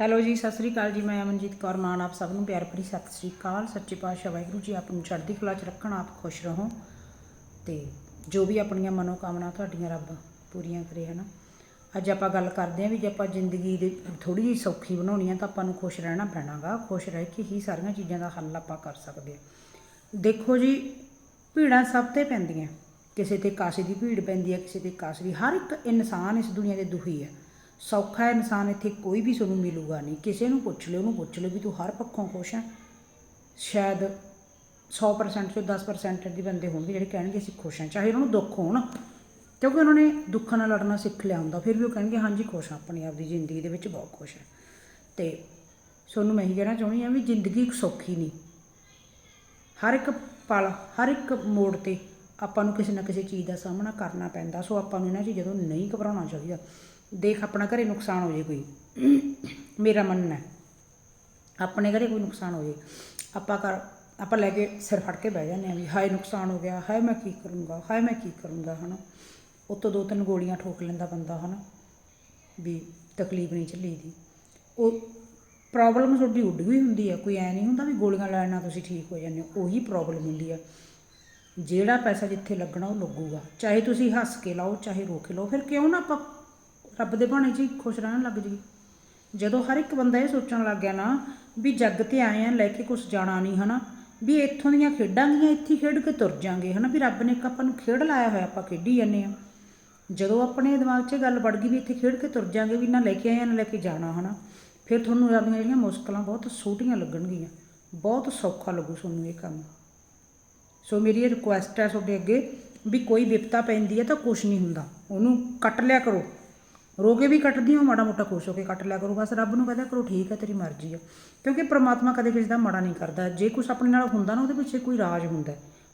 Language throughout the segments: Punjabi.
ਹੈਲੋ ਜੀ, ਸਤਿ ਸ੍ਰੀ ਅਕਾਲ ਜੀ, ਮੈਂ ਅਮਨਜੀਤ ਕੌਰ ਮਾਨ, ਆਪ ਸਭ ਨੂੰ ਪਿਆਰ ਭਰੀ ਸਤਿ ਸ੍ਰੀ ਅਕਾਲ। ਸੱਚੇ ਪਾਤਸ਼ਾਹ ਵਾਹਿਗੁਰੂ ਜੀ, ਆਪ ਨੂੰ ਚੜ੍ਹਦੀ ਕਲਾ 'ਚ ਰੱਖਣ, ਆਪ ਖੁਸ਼ ਰਹੋ। ਤੇ ਜੋ ਵੀ ਆਪਣੀਆਂ ਮਨੋ ਕਾਮਨਾ ਤੁਹਾਡੀਆਂ ਰੱਬ ਪੂਰੀਆਂ ਕਰੇ, ਹਨਾ। ਅੱਜ ਆਪਾਂ ਗੱਲ ਕਰਦੇ ਹਾਂ ਵੀ ਜੇ ਆਪਾਂ ਜ਼ਿੰਦਗੀ ਦੇ ਥੋੜੀ ਜਿਹੀ ਸੌਖੀ ਬਣਾਉਣੀ ਆ, ਤਾਂ ਆਪਾਂ ਨੂੰ ਖੁਸ਼ ਰਹਿਣਾ ਪੈਣਾਗਾ। ਖੁਸ਼ ਰਹਿ ਕੇ ਹੀ ਸਾਰੀਆਂ ਚੀਜ਼ਾਂ ਦਾ ਹੱਲ ਆਪਾਂ ਕਰ ਸਕਦੇ ਹਾਂ। ਦੇਖੋ ਜੀ, ਭੀੜਾਂ ਸਭ ਤੇ ਪੈਂਦੀਆਂ। ਕਿਸੇ ਤੇ ਕਾਸੇ ਦੀ ਭੀੜ ਪੈਂਦੀ ਹੈ ਕਿਸੇ ਤੇ ਕਾਸੇ ਦੀ। ਹਰ ਇੱਕ ਇਨਸਾਨ ਇਸ ਦੁਨੀਆ ਦੇ ਦੁਖੀ ਹੈ ਸੌਖਾ ਇਨਸਾਨ ਇੱਥੇ ਕੋਈ ਵੀ ਤੁਹਾਨੂੰ ਮਿਲੂਗਾ ਨਹੀਂ। ਕਿਸੇ ਨੂੰ ਪੁੱਛ ਲਿਓ, ਉਹਨੂੰ ਪੁੱਛ ਲਿਓ ਵੀ ਤੂੰ ਹਰ ਪੱਖੋਂ ਖੁਸ਼ ਹੈ ਸ਼ਾਇਦ 100% ਚੋਂ 10% ਦੇ ਬੰਦੇ ਹੋਣਗੇ ਜਿਹੜੇ ਕਹਿਣਗੇ ਅਸੀਂ ਖੁਸ਼ ਹਾਂ ਚਾਹੇ ਉਹਨਾਂ ਨੂੰ ਦੁੱਖ ਹੋਣ, ਕਿਉਂਕਿ ਉਹਨਾਂ ਨੇ ਦੁੱਖਾਂ ਨਾਲ ਲੜਨਾ ਸਿੱਖ ਲਿਆ ਹੁੰਦਾ, ਫਿਰ ਵੀ ਉਹ ਕਹਿਣਗੇ, ਹਾਂਜੀ, ਖੁਸ਼ ਹਾਂ ਆਪਣੀ ਆਪਦੀ ਜ਼ਿੰਦਗੀ ਦੇ ਵਿੱਚ ਬਹੁਤ ਖੁਸ਼ ਹੈ ਤੇ ਸੋਨੂੰ ਮੈਂ ਇਹੀ ਕਹਿਣਾ ਚਾਹੁੰਦੀ ਹਾਂ ਵੀ ਜ਼ਿੰਦਗੀ ਇੱਕ ਸੌਖੀ ਨਹੀਂ। ਹਰ ਇੱਕ ਪਲ, ਹਰ ਇੱਕ ਮੋੜ ਤੇ ਆਪਾਂ ਨੂੰ ਕਿਸੇ ਨਾ ਕਿਸੇ ਚੀਜ਼ ਦਾ ਸਾਹਮਣਾ ਕਰਨਾ ਪੈਂਦਾ, ਸੋ ਆਪਾਂ ਨੂੰ ਇਹਨਾਂ ਚੀਜ਼ਾਂ ਤੋਂ ਨਹੀਂ ਘਬਰਾਉਣਾ ਚਾਹੀਦਾ। ਦੇਖ, ਆਪਣਾ ਘਰੇ ਨੁਕਸਾਨ ਹੋ ਜੇ ਕੋਈ। ਮੇਰਾ ਮੰਨਣਾ ਆਪਣੇ ਘਰੇ ਕੋਈ ਨੁਕਸਾਨ ਹੋ ਜੇ। ਆਪਾਂ ਕਰ ਆਪਾਂ ਲੈ ਕੇ ਸਿਰ ਫੜ ਕੇ ਬਹਿ ਜਾਂਦੇ ਆ ਵੀ, ਹਾਏ, ਨੁਕਸਾਨ ਹੋ ਗਿਆ, ਹਾਏ, ਮੈਂ ਕੀ ਕਰੂੰਗਾ, ਹਾਏ, ਮੈਂ ਕੀ ਕਰੂੰਗਾ, ਹਨਾ। ਉੱਤੋਂ ਦੋ ਤਿੰਨ ਗੋਲੀਆਂ ਠੋਕ ਲੈਂਦਾ ਬੰਦਾ, ਹਨਾ, ਵੀ ਤਕਲੀਫ ਨਹੀਂ ਝੱਲੀ ਦੀ। ਉਹ ਪ੍ਰੋਬਲਮ ਤੁਹਾਡੀ ਉੱਡ ਗਈ ਹੁੰਦੀ ਆ ਕੋਈ ਐ ਨਹੀਂ ਹੁੰਦਾ ਵੀ ਗੋਲੀਆਂ ਲੈਣ ਨਾਲ ਤੁਸੀਂ ਠੀਕ ਹੋ ਜਾਂਦੇ ਹੋ। ਉਹੀ ਪ੍ਰੋਬਲਮ ਹੁੰਦੀ ਆ ਜਿਹੜਾ ਪੈਸਾ ਜਿੱਥੇ ਲੱਗਣਾ ਉਹ ਲੱਗੂਗਾ। ਚਾਹੇ ਤੁਸੀਂ ਹੱਸ ਕੇ ਲਾਓ, ਚਾਹੇ ਰੋ ਕੇ ਲਾਓ, ਫਿਰ ਕਿਉਂ ਨਾ ਆਪਾਂ ਰੱਬ ਦੇ ਬਾਣੇ 'ਚ ਹੀ ਖੁਸ਼ ਰਹਿਣ ਲੱਗ ਜੀ ਜਦੋਂ ਹਰ ਇੱਕ ਬੰਦਾ ਇਹ ਸੋਚਣ ਲੱਗ ਗਿਆ ਨਾ ਵੀ ਜੱਗ ਤੇ ਆਏ ਆ, ਲੈ ਕੇ ਕੁਝ ਜਾਣਾ ਨਹੀਂ, ਹਨਾ? ਵੀ ਇੱਥੋਂ ਦੀਆਂ ਖੇਡਾਂਗੀਆਂ ਇੱਥੇ ਖੇਡ ਕੇ ਤੁਰ ਜਾਾਂਗੇ, ਹਨਾ? ਵੀ ਰੱਬ ਨੇ ਇੱਕ ਆਪਾਂ ਨੂੰ ਖੇਡ ਲਾਇਆ ਹੋਇਆ, ਆਪਾਂ ਖੇਡੀ ਜਾਂਦੇ ਆ। ਜਦੋਂ ਆਪਣੇ ਦਿਮਾਗ 'ਚ ਇਹ ਗੱਲ ਵੜ ਗਈ ਵੀ ਇੱਥੇ ਖੇਡ ਕੇ ਤੁਰ ਜਾਾਂਗੇ, ਵੀ ਨਾ ਲੈ ਕੇ ਆਏ ਆ, ਨਾ ਲੈ ਕੇ ਜਾਣਾ, ਹਨਾ? ਫਿਰ ਤੁਹਾਨੂੰ ਆਪਣੀਆਂ ਜਿਹੜੀਆਂ ਮੁਸ਼ਕਲਾਂ ਬਹੁਤ ਛੋਟੀਆਂ ਲੱਗਣਗੀਆਂ। ਬਹੁਤ ਸੌਖਾ ਲੱਗੂ ਤੁਹਾਨੂੰ ਇਹ ਕੰਮ। ਸੋ ਮੇਰੀ ਇਹ ਰਿਕੁਐਸਟ ਹੈ ਤੁਹਾਡੇ ਅੱਗੇ ਵੀ ਕੋਈ ਵਿਪਤਾ ਪੈਂਦੀ ਹੈ ਤਾਂ ਕੁਝ ਨਹੀਂ ਹੁੰਦਾ। ਉਹਨੂੰ ਕੱਟ ਲਿਆ ਕਰੋ। ਰੋਗੇ ਵੀ ਕੱਟਦੀ ਹੋ ਮਾੜਾ ਮੋਟਾ ਖੁਸ਼ ਹੋ ਕੇ ਕੱਟ ਲਿਆ ਕਰੋ। ਬਸ ਰੱਬ ਨੂੰ ਕਹਦਾ ਕਰੋ, ਠੀਕ ਹੈ, ਤੇਰੀ ਮਰਜ਼ੀ ਹੈ ਕਿਉਂਕਿ ਪ੍ਰਮਾਤਮਾ ਕਦੇ ਕਿਸੇ ਦਾ ਮਾੜਾ ਨਹੀਂ ਕਰਦਾ। ਜੇ ਕੁਝ ਆਪਣੇ ਨਾਲ ਹੁੰਦਾ ਨਾ, ਉਹਦੇ ਪਿੱਛੇ ਕੋਈ ਰਾਜ ਹੁੰਦਾ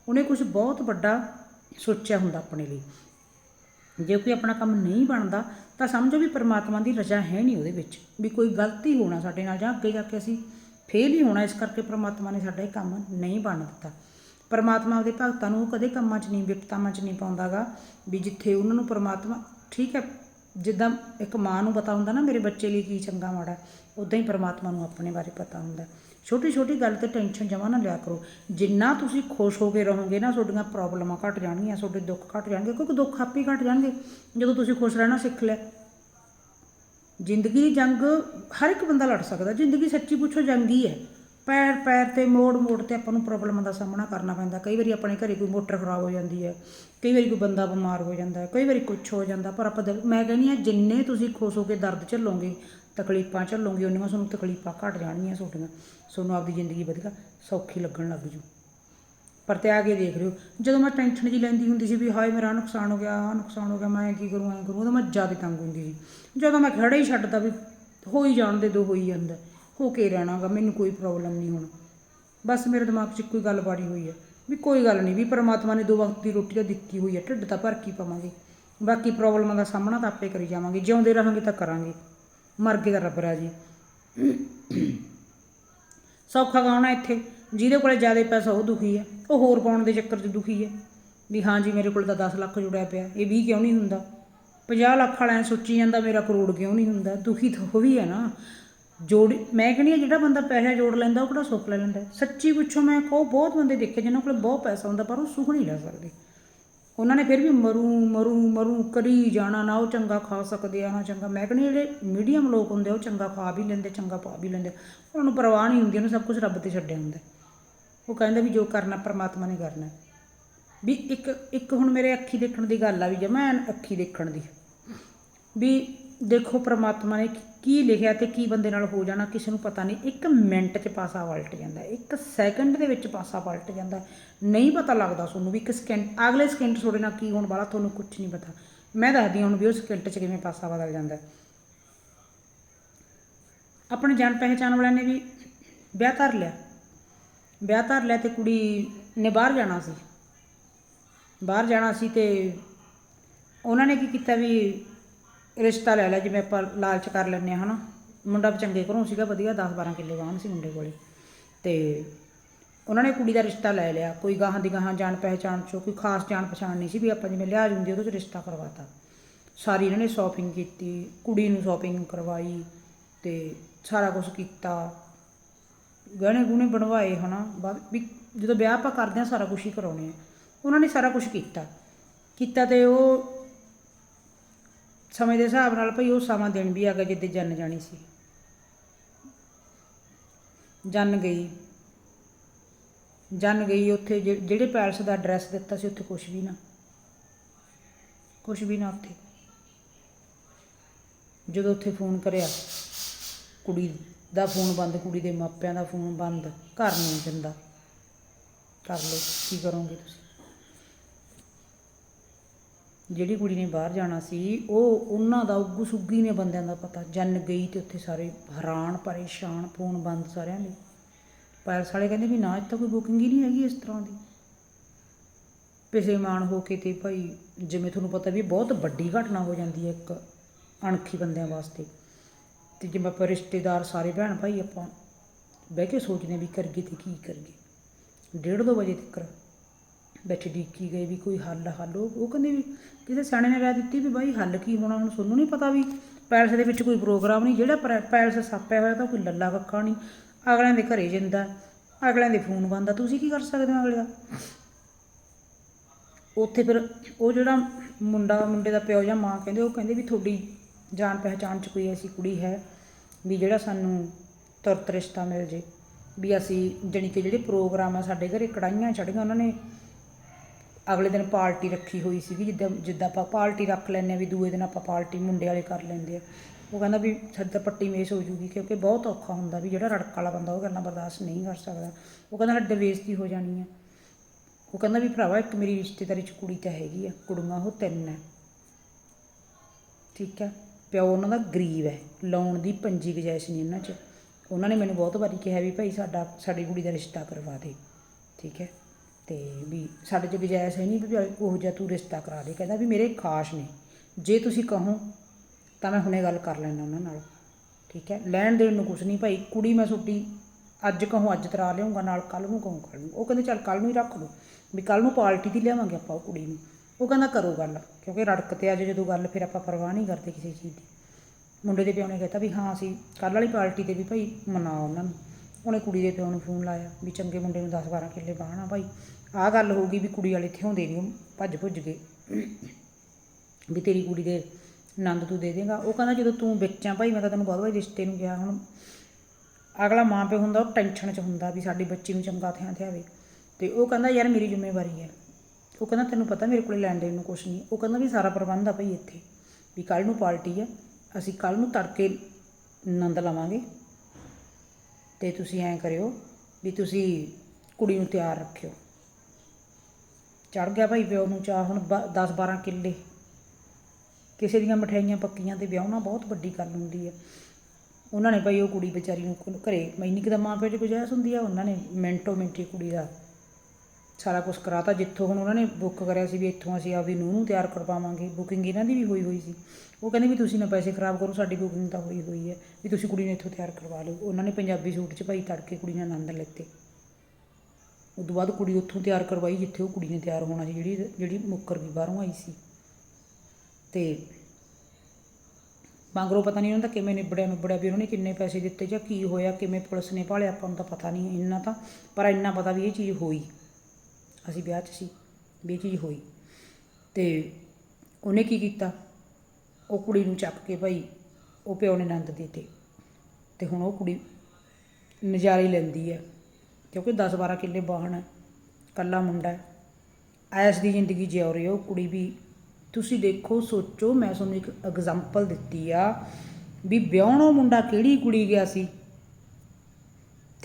ਉਹਨੇ ਕੁਝ ਬਹੁਤ ਵੱਡਾ ਸੋਚਿਆ ਹੁੰਦਾ ਆਪਣੇ ਲਈ। ਜੇ ਕੋਈ ਆਪਣਾ ਕੰਮ ਨਹੀਂ ਬਣਦਾ, ਤਾਂ ਸਮਝੋ ਵੀ ਪਰਮਾਤਮਾ ਦੀ ਰਜ਼ਾ ਹੈ ਨਹੀਂ ਉਹਦੇ ਵਿੱਚ। ਵੀ ਕੋਈ ਗਲਤੀ ਹੋਣਾ ਸਾਡੇ ਨਾਲ, ਜਾਂ ਅੱਗੇ ਜਾ ਕੇ ਅਸੀਂ ਫੇਲ ਹੀ ਹੋਣਾ, ਇਸ ਕਰਕੇ ਪਰਮਾਤਮਾ ਨੇ ਸਾਡਾ ਇਹ ਕੰਮ ਨਹੀਂ ਬਣ ਦਿੱਤਾ। ਪਰਮਾਤਮਾ ਉਹਦੇ ਭਗਤਾਂ ਨੂੰ ਉਹ ਕਦੇ ਕੰਮਾਂ 'ਚ ਨਹੀਂ ਵਿਪਤਾਵਾਂ 'ਚ ਨਹੀਂ ਪਾਉਂਦਾਗਾ। ਵੀ ਜਿੱਥੇ ਉਹਨਾਂ ਨੂੰ ਪਰਮਾਤਮਾ, ਠੀਕ ਹੈ ਜਿੱਦਾਂ ਇੱਕ ਮਾਂ ਨੂੰ ਪਤਾ ਹੁੰਦਾ ਨਾ, ਮੇਰੇ ਬੱਚੇ ਲਈ ਕੀ ਚੰਗਾ ਮਾੜਾ ਉਦਾਂ ਹੀ ਪਰਮਾਤਮਾ ਨੂੰ ਆਪਣੇ ਬਾਰੇ ਪਤਾ ਹੁੰਦਾ। ਛੋਟੀ ਛੋਟੀ ਗੱਲ ਤੇ ਟੈਨਸ਼ਨ ਜਮਾ ਨਾ ਲਿਆ ਕਰੋ। ਜਿੰਨਾ ਤੁਸੀਂ ਖੁਸ਼ ਹੋ ਕੇ ਰਹੋਗੇ ਨਾ, ਤੁਹਾਡੀਆਂ ਪ੍ਰੋਬਲਮਾਂ ਘਟ ਜਾਣਗੀਆਂ, ਤੁਹਾਡੇ ਦੁੱਖ ਘਟ ਜਾਣਗੇ, ਕਿਉਂਕਿ ਦੁੱਖ ਆਪੇ ਹੀ ਘਟ ਜਾਣਗੇ। ਜਦੋਂ ਤੁਸੀਂ ਖੁਸ਼ ਰਹਿਣਾ ਸਿੱਖ ਲਿਆ, ਜ਼ਿੰਦਗੀ ਦੀ ਜੰਗ ਹਰ ਇੱਕ ਬੰਦਾ ਲੜ ਸਕਦਾ, ਜ਼ਿੰਦਗੀ ਸੱਚੀ ਪੁੱਛੋ ਜੰਗ ਹੀ ਹੈ। ਪੈਰ ਪੈਰ ਤੇ ਮੋੜ ਮੋੜ ਤੇ ਆਪਾਂ ਨੂੰ ਪ੍ਰੋਬਲਮਾਂ ਦਾ ਸਾਹਮਣਾ ਕਰਨਾ ਪੈਂਦਾ। ਕਈ ਵਾਰੀ ਆਪਣੇ ਘਰੇ ਕੋਈ ਮੋਟਰ ਖਰਾਬ ਹੋ ਜਾਂਦੀ ਹੈ, ਕਈ ਵਾਰੀ ਕੋਈ ਬੰਦਾ ਬਿਮਾਰ ਹੋ ਜਾਂਦਾ ਕਈ ਵਾਰੀ ਕੁਝ ਹੋ ਜਾਂਦਾ। ਪਰ ਆਪਾਂ ਦਿਲ- ਮੈਂ ਕਹਿੰਦੀ ਆ ਜਿੰਨੇ ਤੁਸੀਂ ਖੁਸ਼ ਹੋ ਕੇ ਦਰਦ ਝੱਲੋਗੇ, ਤਕਲੀਫਾਂ ਝੱਲੋਗੇ, ਉਨੀਆਂ ਤੁਹਾਨੂੰ ਤਕਲੀਫਾਂ ਘਟ ਜਾਣਗੀਆਂ ਤੁਹਾਡੀਆਂ। ਤੁਹਾਨੂੰ ਆਪਦੀ ਜ਼ਿੰਦਗੀ ਵਧੀਆ, ਸੌਖੀ ਲੱਗਣ ਲੱਗ ਜੂ। ਪਰ ਤੇ ਆ ਕੇ ਦੇਖ ਰਹੇ ਹੋ ਜਦੋਂ ਮੈਂ ਟੈਨਸ਼ਨ ਜੀ ਲੈਂਦੀ ਹੁੰਦੀ ਸੀ ਵੀ ਹਾਏ ਮੇਰਾ ਨੁਕਸਾਨ ਹੋ ਗਿਆ ਆ ਨੁਕਸਾਨ ਹੋ ਗਿਆ, ਮੈਂ ਕੀ ਕਰੂੰ, ਐ ਕਰੂੰ, ਉਦੋਂ ਮੈਂ ਜ਼ਿਆਦਾ ਤੰਗ ਹੁੰਦੀ ਸੀ। ਜਦੋਂ ਮੈਂ ਖੜਾ ਹੀ ਛੱਡਦਾ ਵੀ, ਹੋ ਹੀ ਜਾਣ ਦੇ ਦੋ, ਹੋ ਹੀ ਜਾਂਦਾ। ਹੋ ਕੇ ਰਹਿਣਾਗਾ, ਮੈਨੂੰ ਕੋਈ ਪ੍ਰੋਬਲਮ ਨਹੀਂ ਹੁਣ। ਬਸ ਮੇਰੇ ਦਿਮਾਗ 'ਚ ਕੋਈ ਗੱਲ ਬਾੜੀ ਹੋਈ ਹੈ ਵੀ ਕੋਈ ਗੱਲ ਨਹੀਂ, ਵੀ ਪਰਮਾਤਮਾ ਨੇ ਦੋ ਵਕਤ ਦੀ ਰੋਟੀ ਤਾਂ ਦਿੱਤੀ ਹੋਈ ਹੈ ਢਿੱਡ ਤਾਂ ਭਰ ਕੀ ਪਾਵਾਂਗੇ। ਬਾਕੀ ਪ੍ਰੋਬਲਮਾਂ ਦਾ ਸਾਹਮਣਾ ਤਾਂ ਆਪੇ ਕਰੀ ਜਾਵਾਂਗੇ, ਜਿਉਂਦੇ ਰਹਾਂਗੇ ਤਾਂ ਕਰਾਂਗੇ। ਮਰ ਗਏ ਤਾਂ ਰੱਬ ਰਾਜੀ। ਸੌਖਾ ਗਾਉਣਾ ਇੱਥੇ? ਜਿਹਦੇ ਕੋਲੇ ਜ਼ਿਆਦਾ ਪੈਸਾ ਉਹ ਦੁਖੀ ਹੈ ਉਹ ਹੋਰ ਪਾਉਣ ਦੇ ਚੱਕਰ 'ਚ ਦੁਖੀ ਹੈ ਵੀ ਹਾਂ ਜੀ, ਮੇਰੇ ਕੋਲ ਤਾਂ 10 ਲੱਖ ਜੁੜਿਆ ਪਿਆ, ਇਹ 20 ਕਿਉਂ ਨਹੀਂ ਹੁੰਦਾ? 50 ਲੱਖ ਵਾਲਾ ਐਂ ਸੋਚੀ ਜਾਂਦਾ ਮੇਰਾ ਕਰੋੜ ਕਿਉਂ ਨਹੀਂ ਹੁੰਦਾ? ਦੁਖੀ ਤਾਂ ਉਹ ਵੀ ਹੈ ਨਾ। ਜੋੜ ਮੈਂ ਕਹਿੰਦੀ ਹਾਂ ਜਿਹੜਾ ਬੰਦਾ ਪੈਸਾ ਜੋੜ ਲੈਂਦਾ ਉਹ ਕਿਹੜਾ ਸੁੱਖ ਲੈ ਲੈਂਦਾ ਸੱਚੀ ਪੁੱਛੋ ਮੈਂ ਕਹੋ ਬਹੁਤ ਬੰਦੇ ਦੇਖੇ ਜਿਨ੍ਹਾਂ ਕੋਲ ਬਹੁਤ ਪੈਸਾ ਹੁੰਦਾ ਪਰ ਉਹ ਸੁੱਖ ਨਹੀਂ ਲੈ ਸਕਦੇ। ਉਹਨਾਂ ਨੇ ਫਿਰ ਵੀ ਮਰੂ ਮਰੂ ਮਰੂ ਕਰੀ ਜਾਣਾ ਨਾ ਉਹ ਚੰਗਾ ਖਾ ਸਕਦੇ ਆ ਨਾ ਚੰਗਾ। ਮੈਂ ਕਹਿੰਦੀ ਜਿਹੜੇ ਮੀਡੀਅਮ ਲੋਕ ਹੁੰਦੇ ਆ, ਉਹ ਚੰਗਾ ਖਾ ਵੀ ਲੈਂਦੇ ਚੰਗਾ ਪਾ ਵੀ ਲੈਂਦੇ। ਉਹਨਾਂ ਨੂੰ ਪਰਵਾਹ ਨਹੀਂ ਹੁੰਦੀ ਉਹਨੂੰ ਸਭ ਕੁਝ ਰੱਬ ਤੇ ਛੱਡਿਆ ਹੁੰਦਾ ਉਹ ਕਹਿੰਦਾ ਵੀ ਜੋ ਕਰਨਾ ਪਰਮਾਤਮਾ ਨੇ ਕਰਨਾ ਵੀ ਇੱਕ ਇੱਕ ਹੁਣ ਮੇਰੇ ਅੱਖੀ ਦੇਖਣ ਦੀ ਗੱਲ ਆ ਵੀ ਜਮੈਂ ਅੱਖੀ ਦੇਖਣ ਦੀ ਵੀ ਦੇਖੋ ਪ੍ਰਮਾਤਮਾ ਨੇ ਕੀ ਲਿਖਿਆ ਤੇ ਕੀ ਬੰਦੇ ਨਾਲ ਹੋ ਜਾਣਾ, ਕਿਸੇ ਨੂੰ ਪਤਾ ਨਹੀਂ। ਇੱਕ ਮਿੰਟ 'ਚ ਪਾਸਾ ਪਲਟ ਜਾਂਦਾ ਇੱਕ ਸੈਕਿੰਡ ਦੇ ਵਿੱਚ ਪਾਸਾ ਪਲਟ ਜਾਂਦਾ ਨਹੀਂ ਪਤਾ ਲੱਗਦਾ ਤੁਹਾਨੂੰ ਵੀ ਇੱਕ ਸਕਿੰਟ ਅਗਲੇ ਸਕਿੰਟ ਤੁਹਾਡੇ ਨਾਲ ਕੀ ਹੋਣ ਵਾਲਾ, ਤੁਹਾਨੂੰ ਕੁਝ ਨਹੀਂ ਪਤਾ। ਮੈਂ ਦੱਸਦੀ ਹਾਂ ਹੁਣ ਵੀ ਉਹ ਸਕਿੰਟ 'ਚ ਕਿਵੇਂ ਪਾਸਾ ਬਦਲ ਜਾਂਦਾ ਆਪਣੇ ਜਾਣ ਪਹਿਚਾਣ ਵਾਲਿਆਂ ਨੇ ਵੀ ਵਿਆਹ ਧਰ ਲਿਆ। ਵਿਆਹ ਧਰ ਲਿਆ ਤੇ ਕੁੜੀ ਨੇ ਬਾਹਰ ਜਾਣਾ ਸੀ। ਬਾਹਰ ਜਾਣਾ ਸੀ ਤੇ ਉਹਨਾਂ ਨੇ ਕੀ ਕੀਤਾ ਵੀ ਰਿਸ਼ਤਾ ਲੈ ਲਿਆ ਜਿਵੇਂ ਆਪਾਂ ਲਾਲਚ ਕਰ ਲੈਂਦੇ ਹਾਂ, ਹਨਾ। ਮੁੰਡਾ ਵੀ ਚੰਗੇ ਘਰੋਂ ਸੀਗਾ, ਵਧੀਆ 10 12 ਕਿੱਲੇ ਵਾਹਨ ਸੀ ਮੁੰਡੇ ਕੋਲੇ। ਤੇ ਉਹਨਾਂ ਨੇ ਕੁੜੀ ਦਾ ਰਿਸ਼ਤਾ ਲੈ ਲਿਆ। ਕੋਈ ਗਾਹਾਂ ਦੀ ਗਾਹਾਂ ਜਾਣ ਪਹਿਚਾਣ ਚੋਂ, ਕੋਈ ਖਾਸ ਜਾਣ ਪਛਾਣ ਨਹੀਂ ਸੀ ਵੀ ਆਪਾਂ ਜਿਵੇਂ ਲਿਆਜ ਹੁੰਦੀ ਉਹਦੇ ਚ ਰਿਸ਼ਤਾ ਕਰਵਾਤਾ। ਸਾਰੀ ਇਹਨਾਂ ਨੇ ਸ਼ਾਪਿੰਗ ਕੀਤੀ, ਕੁੜੀ ਨੂੰ ਸ਼ਾਪਿੰਗ ਕਰਵਾਈ ਤੇ ਸਾਰਾ ਕੁਝ ਕੀਤਾ। ਗਹਿਣੇ ਗੁਣੇ ਬਣਵਾਏ, ਹਨਾ। ਬਾਅਦ ਵੀ ਜਦੋਂ ਵਿਆਹ ਆਪਾਂ ਕਰਦੇ ਆ ਸਾਰਾ ਕੁਝ ਹੀ ਕਰਾਉਣੇ ਆ ਉਹਨਾਂ ਨੇ ਸਾਰਾ ਕੁਝ ਕੀਤਾ। ਕੀਤਾ ਤੇ ਉਹ ਸਮੇਂ ਦੇ ਹਿਸਾਬ ਨਾਲ ਭਈ ਉਹ ਸਮਾਂ ਦਿਨ ਵੀ ਆ ਗਿਆ ਜਿੱਦੇ ਜੰਨ ਜਾਣੀ ਸੀ। ਜੰਨ ਗਈ। ਜੰਨ ਗਈ, ਉੱਥੇ ਜਿ- ਜਿਹੜੇ ਪੈਲਸ ਦਾ ਐਡਰੈਸ ਦਿੱਤਾ ਸੀ, ਉੱਥੇ ਕੁਝ ਵੀ ਨਾ। ਕੁਝ ਵੀ ਨਾ ਉੱਥੇ। ਜਦੋਂ ਉੱਥੇ ਫੋਨ ਕਰਿਆ, ਕੁੜੀ ਦਾ ਫੋਨ ਬੰਦ, ਕੁੜੀ ਦੇ ਮਾਪਿਆਂ ਦਾ ਫੋਨ ਬੰਦ, ਘਰ ਨਹੀਂ ਜਾਂਦਾ। ਕਰ ਲਓ, ਕੀ ਕਰੋਗੇ ਤੁਸੀਂ? ਜਿਹੜੀ ਕੁੜੀ ਨੇ ਬਾਹਰ ਜਾਣਾ ਸੀ, ਉਹ ਉਹਨਾਂ ਦਾ ਉੱਗੂ ਸੁੱਗੀ ਨੇ ਬੰਦਿਆਂ ਦਾ ਪਤਾ। ਜੰਨ ਗਈ ਤੇ ਉੱਥੇ ਸਾਰੇ ਹੈਰਾਨ, ਪਰੇਸ਼ਾਨ, ਫੋਨ ਬੰਦ ਸਾਰਿਆਂ ਦੇ। ਪੈਲਸ ਵਾਲੇ ਕਹਿੰਦੇ ਵੀ ਨਾ, ਅੱਜ ਤਾਂ ਕੋਈ ਬੁਕਿੰਗ ਹੀ ਨਹੀਂ ਹੈਗੀ ਇਸ ਤਰ੍ਹਾਂ ਦੀ। ਪਿਸੇਮਾਨ ਹੋ ਕੇ ਤੇ ਭਾਈ, ਜਿਵੇਂ ਤੁਹਾਨੂੰ ਪਤਾ ਵੀ ਬਹੁਤ ਵੱਡੀ ਘਟਨਾ ਹੋ ਜਾਂਦੀ ਹੈ ਇੱਕ ਅਣਖੀ ਬੰਦਿਆਂ ਵਾਸਤੇ। ਤੇ ਜਿਵੇਂ ਆਪਾਂ ਰਿਸ਼ਤੇਦਾਰ ਸਾਰੇ ਭੈਣ ਭਾਈ ਆਪਾਂ ਬਹਿ ਕੇ ਸੋਚਦੇ ਹਾਂ ਵੀ ਕਰੀਏ ਤੇ ਕੀ ਕਰੀਏ। ਡੇਢ ਦੋ ਵਜੇ ਤੱਕ ਵਿੱਚ ਡੀਕੀ ਗਏ ਵੀ ਕੋਈ ਹੱਲ ਹੱਲ। ਉਹ ਉਹ ਕਹਿੰਦੇ ਵੀ ਕਿਸੇ ਸਿਆਣੇ ਨੇ ਰਾਇ ਦਿੱਤੀ ਵੀ ਬਾਈ ਹੱਲ ਕੀ ਹੋਣਾ ਹੁਣ ਤੁਹਾਨੂੰ ਨਹੀਂ ਪਤਾ ਵੀ ਪੈਲਸ ਦੇ ਵਿੱਚ ਕੋਈ ਪ੍ਰੋਗਰਾਮ ਨਹੀਂ ਜਿਹੜਾ ਪੈਰ- ਪੈਲਸ ਸਾਪਿਆ ਹੋਇਆ ਤਾਂ ਕੋਈ ਲੱਲਾ ਕੱਖਾ ਨਹੀਂ ਅਗਲਿਆਂ ਦੇ ਘਰੇ ਜਾਂਦਾ, ਅਗਲਿਆਂ ਦੇ ਫੋਨ ਬੰਦ ਤੁਸੀਂ ਕੀ ਕਰ ਸਕਦੇ ਹੋ ਅਗਲੇ ਦਾ? ਉੱਥੇ ਫਿਰ ਉਹ ਜਿਹੜਾ ਮੁੰਡਾ, ਮੁੰਡੇ ਦਾ ਪਿਓ ਜਾਂ ਮਾਂ ਕਹਿੰਦੇ, ਉਹ ਕਹਿੰਦੇ ਵੀ ਤੁਹਾਡੀ ਜਾਣ ਪਹਿਚਾਣ ਚ ਕੋਈ ਐਸੀ ਕੁੜੀ ਹੈ ਵੀ ਜਿਹੜਾ ਸਾਨੂੰ ਤੁਰਤ ਰਿਸ਼ਤਾ ਮਿਲ ਜੇ। ਵੀ ਅਸੀਂ ਜਾਣੀ ਕਿ ਜਿਹੜੇ ਪ੍ਰੋਗਰਾਮ ਆ, ਸਾਡੇ ਘਰੇ ਕੜਾਈਆਂ ਚੜੀਆਂ ਉਹਨਾਂ ਨੇ ਅਗਲੇ ਦਿਨ ਪਾਰਟੀ ਰੱਖੀ ਹੋਈ ਸੀਗੀ, ਜਿੱਦਾਂ ਜਿੱਦਾਂ ਆਪਾਂ ਪਾਰਟੀ ਰੱਖ ਲੈਂਦੇ ਆ ਵੀ ਦੂਏ ਦਿਨ ਆਪਾਂ ਪਾਰਟੀ ਮੁੰਡੇ ਵਾਲੇ ਕਰ ਲੈਂਦੇ ਆ। ਉਹ ਕਹਿੰਦਾ ਵੀ ਸਾਡੇ ਤਾਂ ਪੱਟੀ ਮੇਸ ਹੋ ਜੂਗੀ, ਕਿਉਂਕਿ ਬਹੁਤ ਔਖਾ ਹੁੰਦਾ ਵੀ ਜਿਹੜਾ ਰੜਕ ਵਾਲਾ ਬੰਦਾ ਉਹ ਕਰਨਾ ਬਰਦਾਸ਼ਤ ਨਹੀਂ ਕਰ ਸਕਦਾ। ਉਹ ਕਹਿੰਦਾ ਲੱਡੇ ਬੇਇੱਜ਼ਤੀ ਹੋ ਜਾਣੀ ਆ। ਉਹ ਕਹਿੰਦਾ ਵੀ ਭਰਾਵਾ, ਇੱਕ ਮੇਰੀ ਰਿਸ਼ਤੇਦਾਰੀ ਚ ਕੁੜੀ ਤਾਂ ਹੈਗੀ ਆ, ਕੁੜੀਆਂ ਉਹ ਤਿੰਨ ਹੈ ਠੀਕ ਹੈ ਪਿਓ ਉਹਨਾਂ ਦਾ ਗਰੀਬ ਹੈ ਲਾਉਣ ਦੀ ਪੰਜੀ ਗੁਜਾਇਸ਼ ਨਹੀਂ ਉਹਨਾਂ 'ਚ। ਉਹਨਾਂ ਨੇ ਮੈਨੂੰ ਬਹੁਤ ਵਾਰੀ ਕਿਹਾ ਵੀ ਭਾਈ ਸਾਡਾ, ਸਾਡੀ ਕੁੜੀ ਦਾ ਰਿਸ਼ਤਾ ਕਰਵਾ ਦੇ। ਠੀਕ ਹੈ ਤੇ ਵੀ ਸਾਡੇ 'ਚ ਗੁਜਾਇਸ਼ ਹੈ ਨਹੀਂ ਵੀ ਉਹ ਜਿਹਾ ਤੂੰ ਰਿਸ਼ਤਾ ਕਰਾ ਦੇ, ਕਹਿੰਦਾ ਵੀ ਮੇਰੇ ਖਾਸ ਨੇ। ਜੇ ਤੁਸੀਂ ਕਹੋ, ਤਾਂ ਮੈਂ ਹੁਣੇ ਗੱਲ ਕਰ ਲੈਣਾ ਉਹਨਾਂ ਨਾਲ। ਠੀਕ ਹੈ? ਲੈਣ ਦੇਣ ਨੂੰ ਕੁਛ ਨਹੀਂ ਭਾਈ, ਕੁੜੀ ਮੈਂ ਸੁੱਟੀ ਅੱਜ ਕਹੂੰ, ਅੱਜ ਤਰਾ ਲਿਆਉਂਗਾ ਨਾਲ ਕੱਲ ਨੂੰ ਕਹੂੰ, ਕੱਲ ਨੂੰ। ਉਹ ਕਹਿੰਦੇ ਚੱਲ ਕੱਲ ਨੂੰ ਹੀ ਰੱਖ ਲਓ, ਵੀ ਕੱਲ ਨੂੰ ਪਾਰਟੀ ਦੀ ਲਿਆਵਾਂਗੇ ਆਪਾਂ ਉਹ ਕੁੜੀ ਨੂੰ। ਉਹ ਕਹਿੰਦਾ ਕਰੋ ਗੱਲ, ਕਿਉਂਕਿ ਰੜਕ ਤੇ ਅੱਜ ਜਦੋਂ ਗੱਲ ਫਿਰ ਆਪਾਂ ਪਰਵਾਹ ਨਹੀਂ ਕਰਦੇ ਕਿਸੇ ਚੀਜ਼ ਦੀ। ਮੁੰਡੇ ਦੇ ਪਿਓ ਨੇ ਕਹਿਤਾ ਵੀ ਹਾਂ ਅਸੀਂ ਕੱਲ ਵਾਲੀ ਪਾਰਟੀ ਤੇ ਵੀ ਭਾਈ ਮਨਾਓ ਉਹਨਾਂ ਨੂੰ। ਉਹਨੇ ਕੁੜੀ ਦੇ ਪਿਓ ਨੂੰ ਫੋਨ ਲਾਇਆ ਵੀ ਚੰਗੇ ਮੁੰਡੇ ਨੂੰ 10 12 ਕਿੱਲੇ ਬਾਹਣਾ ਭਾਈ। ਆਹ ਗੱਲ ਹੋ ਗਈ ਵੀ ਕੁੜੀ ਵਾਲੇ ਥਿਉਂਦੇ ਨਹੀਂ, ਉਹ ਭੱਜ ਭੁੱਜ ਗਏ। ਵੀ ਤੇਰੀ ਕੁੜੀ ਦੇ ਆਨੰਦ ਤੂੰ ਦੇ ਦੇਗਾ। ਉਹ ਕਹਿੰਦਾ ਜਦੋਂ ਤੂੰ ਵਿੱਚ ਭਾਈ, ਮੈਂ ਤਾਂ ਤੈਨੂੰ ਬਹੁਤ ਵਾਰੀ ਰਿਸ਼ਤੇ ਨੂੰ ਗਿਆ ਹੁਣ ਅਗਲਾ ਮਾਂ ਪਿਓ ਹੁੰਦਾ, ਉਹ ਟੈਨਸ਼ਨ 'ਚ ਹੁੰਦਾ ਵੀ ਸਾਡੀ ਬੱਚੀ ਨੂੰ ਚੰਗਾ ਥਿਆਂ ਥਿਆਵੇ ਤੇ ਉਹ ਕਹਿੰਦਾ, ਯਾਰ ਮੇਰੀ ਜ਼ਿੰਮੇਵਾਰੀ ਹੈ। ਉਹ ਕਹਿੰਦਾ, ਤੈਨੂੰ ਪਤਾ ਮੇਰੇ ਕੋਲੇ ਲੈਣ ਦੇਣ ਨੂੰ ਕੁਛ ਨਹੀਂ। ਉਹ ਕਹਿੰਦਾ ਵੀ ਸਾਰਾ ਪ੍ਰਬੰਧ ਆ ਭਾਈ ਇੱਥੇ, ਵੀ ਕੱਲ ਨੂੰ ਪਾਰਟੀ ਹੈ ਅਸੀਂ ਕੱਲ ਨੂੰ ਤੜਕੇ ਆਨੰਦ ਲਵਾਂਗੇ। ਤੇ ਤੁਸੀਂ ਐਂ ਕਰਿਓ ਵੀ ਤੁਸੀਂ ਕੁੜੀ ਨੂੰ ਤਿਆਰ ਰੱਖਿਓ। ਚੜ ਗਿਆ ਭਾਈ ਪਿਓ ਨੂੰ ਚਾਹ, ਹੁਣ 10 12 ਕਿੱਲੇ। ਕਿਸੇ ਦੀਆਂ ਮਠਿਆਈਆਂ ਪੱਕੀਆਂ ਤੇ ਵਿਆਹਣਾ ਬਹੁਤ ਵੱਡੀ ਗੱਲ ਹੁੰਦੀ ਹੈ। ਉਹਨਾਂ ਨੇ ਭਾਈ ਉਹ ਕੁੜੀ ਵਿਚਾਰੀ ਨੂੰ ਘ- ਘਰੇ ਮੈਨੀ ਕਿਦਾ ਮਾਂ ਪਿਓ 'ਚ ਗੁਜਾਇਸ਼ ਹੁੰਦੀ ਆ, ਉਹਨਾਂ ਨੇ ਮਿੰਟੋ ਮਿੰਟੀ ਕੁੜੀ ਦਾ ਸਾਰਾ ਕੁਝ ਕਰਾਤਾ, ਜਿੱਥੋਂ ਹੁਣ ਉਹਨਾਂ ਨੇ ਬੁੱਕ ਕਰਿਆ ਸੀ ਵੀ ਇੱਥੋਂ ਅਸੀਂ ਆਪਦੀ ਨੂੰਹ ਨੂੰ ਤਿਆਰ ਕਰਵਾਵਾਂਗੇ ਬੁਕਿੰਗ ਇਹਨਾਂ ਦੀ ਵੀ ਹੋਈ ਹੋਈ ਸੀ। ਉਹ ਕਹਿੰਦੇ ਵੀ ਤੁਸੀਂ ਨਾ ਪੈਸੇ ਖਰਾਬ ਕਰੋ, ਸਾਡੀ ਬੁਕਿੰਗ ਤਾਂ ਹੋਈ ਹੋਈ ਹੈ। ਵੀ ਤੁਸੀਂ ਕੁੜੀ ਨੂੰ ਇੱਥੋਂ ਤਿਆਰ ਕਰਵਾ ਲਓ। ਉਹਨਾਂ ਨੇ ਪੰਜਾਬੀ ਸੂਟ 'ਚ ਭਾਈ ਤੜਕੇ ਕੁੜੀ ਨੇ ਆਨੰਦ ਲੈਤੇ। ਉਦੋਂ ਬਾਅਦ ਕੁੜੀ ਉੱਥੋਂ ਤਿਆਰ ਕਰਵਾਈ, ਜਿੱਥੇ ਉਹ ਕੁੜੀ ਨੇ ਤਿਆਰ ਹੋਣਾ ਸੀ, ਜਿਹੜੀ ਜਿਹੜੀ ਮੁੱਕਰ ਵੀ ਬਾਹਰੋਂ ਆਈ ਸੀ। ਤੇ ਮਗਰੋਂ ਪਤਾ ਨਹੀਂ ਉਹਨਾਂ ਦਾ ਕਿਵੇਂ ਨਿਬੜਿਆ ਨਿਬੜਿਆ ਵੀ ਉਹਨਾਂ ਨੇ ਕਿੰਨੇ ਪੈਸੇ ਦਿੱਤੇ ਜਾਂ ਕੀ ਹੋਇਆ, ਕਿਵੇਂ ਪੁਲਿਸ ਨੇ ਭਾਲਿਆ, ਆਪਾਂ ਨੂੰ ਤਾਂ ਪਤਾ ਨਹੀਂ ਇੰਨਾ ਤਾਂ, ਪਰ ਇੰਨਾ ਪਤਾ ਵੀ ਇਹ ਚੀਜ਼ ਹੋਈ। ਅਸੀਂ ਵਿਆਹ 'ਚ ਸੀ, ਵੀ ਇਹ ਚੀਜ਼ ਹੋਈ। ਤੇ ਉਹਨੇ ਕੀ ਕੀਤਾ? ਉਹ ਕੁੜੀ ਨੂੰ ਚੱਕ ਕੇ ਭਾਈ, ਉਹ ਪਿਓ ਨੇ ਆਨੰਦ ਦਿੱਤੇ। ਤੇ ਹੁਣ ਉਹ ਕੁੜੀ ਨਜ਼ਾਰੇ ਲੈਂਦੀ ਹੈ, ਕਿਉਂਕਿ 10 12 ਕਿੱਲੇ ਬਾਹਣ ਹੈ ਕੱਲਾ ਮੁੰਡਾ ਹੈ। ਐਸ ਦੀ ਜ਼ਿੰਦਗੀ ਜਿਉ ਰਹੀ ਹੋ, ਉਹ ਕੁੜੀ ਵੀ। ਤੁਸੀਂ ਦੇਖੋ, ਸੋਚੋ, ਮੈਂ ਤੁਹਾਨੂੰ ਇੱਕ ਐਗਜ਼ਾਮਪਲ ਦਿੱਤੀ ਆ, ਵੀ ਵਿਆਹਣੋਂ ਮੁੰਡਾ ਕਿਹੜੀ ਕੁੜੀ ਗਿਆ ਸੀ?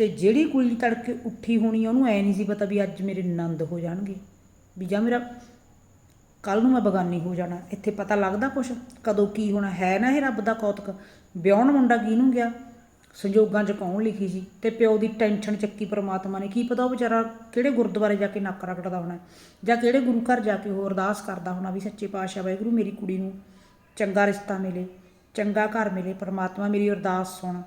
ਤੇ ਜਿਹੜੀ ਕੁੜੀ ਤੜਕੇ ਉੱਠੀ ਹੋਣੀ ਉਹਨੂੰ ਐ ਨਹੀਂ ਸੀ ਪਤਾ ਵੀ ਅੱਜ ਮੇਰੇ ਨੰਦ ਹੋ ਜਾਣਗੇ। ਵੀ ਜਾਂ ਮੇਰਾ ਕੱਲ ਨੂੰ ਮੈਂ ਬਗਾਨੀ ਹੋ ਜਾਣਾ। ਇੱਥੇ ਪਤਾ ਲੱਗਦਾ ਕੁਛ? ਕਦੋਂ ਕੀ ਹੋਣਾ? ਹੈ ਨਾ ਇਹ ਰੱਬ ਦਾ ਕੌਤਕ? ਵਿਆਹਣ ਮੁੰਡਾ ਕਿਹਨੂੰ ਗਿਆ? ਸੰਜੋਗਾਂ 'ਚ ਕੌਣ ਲਿਖੀ ਸੀ? ਤੇ ਪਿਓ ਦੀ ਟੈਨਸ਼ਨ ਚੱਕੀ ਪ੍ਰਮਾਤਮਾ ਨੇ। ਕੀ ਪਤਾ ਉਹ ਵਿਚਾਰਾ ਕਿਹੜੇ ਗੁਰਦੁਆਰੇ ਜਾ ਕੇ ਨੱਕ ਰਗੜਦਾ ਹੋਣਾ ਜਾਂ ਕਿਹੜੇ ਗੁਰੂ ਘਰ ਜਾ ਕੇ ਉਹ ਅਰਦਾਸ ਕਰਦਾ ਹੋਣਾ ਵੀ ਸੱਚੇ ਪਾਤਸ਼ਾਹ ਵਾਹਿਗੁਰੂ ਮੇਰੀ ਕੁੜੀ ਨੂੰ ਚੰਗਾ ਰਿਸ਼ਤਾ ਮਿਲੇ, ਚੰਗਾ ਘਰ ਮਿਲੇ, ਪ੍ਰਮਾਤਮਾ ਮੇਰੀ ਅਰਦਾਸ ਸੁਣ।